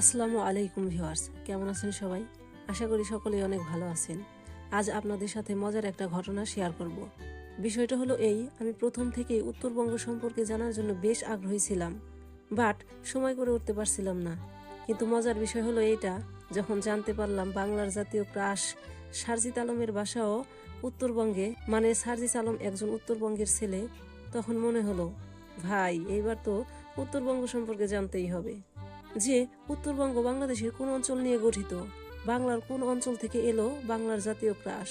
আসসালামু আলাইকুম ভিউয়ার্স, কেমন আছেন সবাই? আশা করি সকলেই অনেক ভালো আছেন। আজ আপনাদের সাথে মজার একটা ঘটনা শেয়ার করব। বিষয়টা হলো এই, আমি প্রথম থেকেই উত্তরবঙ্গ সম্পর্কে জানার জন্য বেশ আগ্রহী ছিলাম। বাট সময় করে উঠতে পারছিলাম না। কিন্তু মজার বিষয় হলো এইটা, যখন জানতে পারলাম বাংলার জাতীয় ক্রাশ সারজিত আলমের বাসাও উত্তরবঙ্গে মানে সারজিত আলম একজন উত্তরবঙ্গের ছেলে, তখন মনে হলো, ভাই, এইবার তো উত্তরবঙ্গ সম্পর্কে জানতেই হবে। যে উত্তরবঙ্গ বাংলাদেশের কোন অঞ্চল নিয়ে গঠিত, বাংলার কোন অঞ্চল থেকে এলো বাংলার জাতীয় ক্রাশ।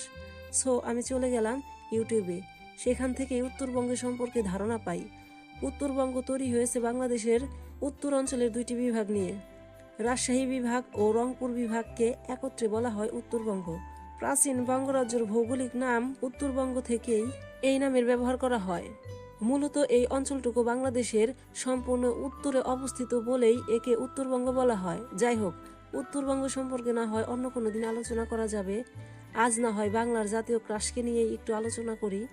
সো, আমি চলে গেলাম ইউটিউবে। সেখান থেকে উত্তরবঙ্গ সম্পর্কে ধারণা পাই। উত্তরবঙ্গ তৈরি হয়েছে বাংলাদেশের উত্তর অঞ্চলের দুইটি বিভাগ নিয়ে। রাজশাহী বিভাগ ও রংপুর বিভাগকে একত্রে বলা হয় উত্তরবঙ্গ। প্রাচীন বঙ্গরাজ্যের ভৌগোলিক নাম উত্তরবঙ্গ থেকেই এই নামের ব্যবহার করা হয়। মূলত এই অঞ্চলটুকু বাংলাদেশের সম্পূর্ণ উত্তরে অবস্থিত বলেই একে উত্তরবঙ্গ বলা হয়। যাই হোক, উত্তরবঙ্গ সম্পর্কে না হয় অন্য কোনো দিন আলোচনা করা যাবে। আজ না হয় বাংলার জাতীয় ক্রাশকে নিয়ে একটু আলোচনা করি।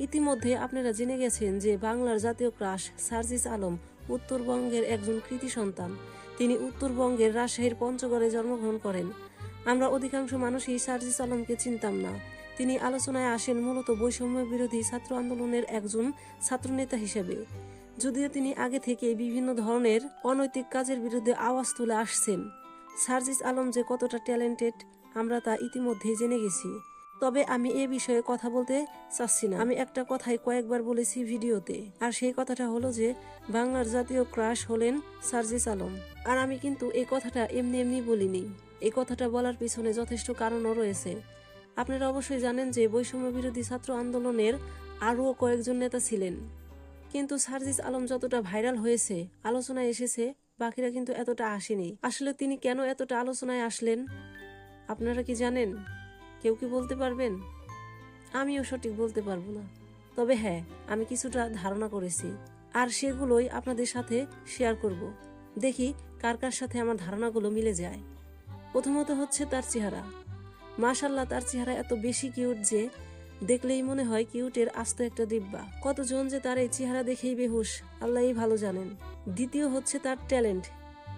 ইতিমধ্যে আপনারা জেনে গেছেন যে বাংলার জাতীয় ক্রাশ সার্জিস আলম উত্তরবঙ্গের একজন কৃতি সন্তান। তিনি উত্তরবঙ্গের রাজশাহীর পঞ্চগড়ে জন্মগ্রহণ করেন। আমরা অধিকাংশ মানুষই সার্জিস আলমকে চিনতাম না। তিনি আলোচনায় আসেন মূলত বৈষম্য বিরোধী ছাত্র আন্দোলনের একজন ছাত্রনেতা হিসেবে। যদিও তিনি আগে থেকে বিভিন্ন ধরনের অনৈতিক কাজের বিরুদ্ধে আওয়াজ তুলে আসছেন। সার্জিস আলম যে কতটা ট্যালেন্টেড, আমরা তা ইতিমধ্যেই জেনে গেছি। তবে আমি এ বিষয়ে কথা বলতে চাচ্ছি না। আমি একটা কথাই কয়েকবার বলেছি ভিডিওতে, আর সেই কথাটা হলো যে, বাংলার জাতীয় ক্রাশ হলেন সার্জিস আলম। আর আমি কিন্তু এই কথাটা এমনি এমনি বলিনি। এই কথাটা বলার পিছনে যথেষ্ট কারণও রয়েছে। আপনারা অবশ্যই জানেন যে বৈষম্য বিরোধী ছাত্র আন্দোলনের আরও কয়েকজন নেতা ছিলেন। কিন্তু সার্জিস আলম যতটা ভাইরাল হয়েছে, আলোচনায় এসেছে, বাকিরা কিন্তু এতটা আসেনি। আসলে তিনি কেন এতটা আলোচনায় আসলেন, আপনারা কি জানেন? কেউ কি বলতে পারবেন? আমিও সঠিক বলতে পারব না। তবে হ্যাঁ আমি কিছুটা ধারণা করেছি, আর সেগুলোই আপনাদের সাথে শেয়ার করব। দেখি কার কার সাথে আমার ধারণাগুলো মিলে যায়। প্রথমত হচ্ছে তার চেহারা। মাশাল্লাহ তার চেহারা এত বেশি কিউট যে দেখলেই মনে হয় কিউটের আস্ত একটা দিব্যা। কতজন যে তার এই চেহারা দেখেই বেহুশ, আল্লাহই ভালো জানেন। দ্বিতীয় হচ্ছে তার ট্যালেন্ট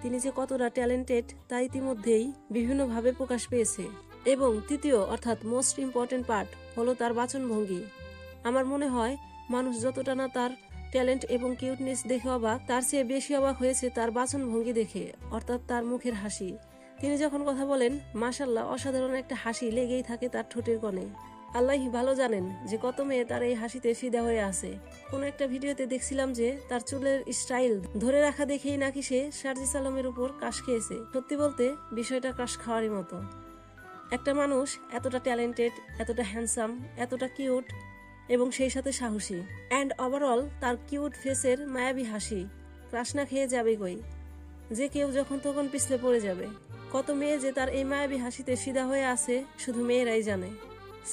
তিনি যে কতটা ট্যালেন্টেড তা ইতিমধ্যেই বিভিন্নভাবে প্রকাশ পেয়েছে। এবং তৃতীয়, অর্থাৎ মোস্ট ইম্পর্টেন্ট পার্ট হলো তার বাচনভঙ্গি। আমার মনে হয়, মানুষ যতটা না তার ট্যালেন্ট এবং কিউটনেস দেখে অবাক, তার চেয়ে বেশি অবাক হয়েছে তার বাচনভঙ্গি দেখে, অর্থাৎ তার মুখের হাসি। তিনি যখন কথা বলেন মাশাল্লাহ অসাধারণ একটা হাসি লেগেই থাকে তার ঠোঁটের কোণে। আল্লাহ ভালো জানেন যে কত মেয়ে তার এই হাসিতে ফিদা হয়ে আছে। কোন একটা ভিডিওতে দেখছিলাম যে তার চুলের স্টাইল ধরে রাখা দেখেই নাকি সে সার্জিস আলমের উপর কাশ খেয়েছে। সত্যি বলতে, বিষয়টা কাশ খাওয়ারই মতো। একটা মানুষ এতটা ট্যালেন্টেড, এতটা হ্যান্ডসাম, এতটা কিউট এবং সেই সাথে সাহসী। অ্যান্ড ওভারঅল, তার কিউট ফেসের মায়াবী হাসি ক্রাশ না খেয়ে যাবে কই। যে কেউ যখন তখন পিছলে পড়ে যাবে। কত মেয়ে যে তার এই মায়াবী হাসিতে ফিদা হয়ে আছে, শুধু মেয়েরাই জানে।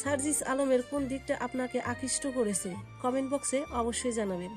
সার্জিস আলমের কোন দিকটা আপনাকে আকৃষ্ট করেছে, কমেন্ট বক্সে অবশ্যই জানাবেন।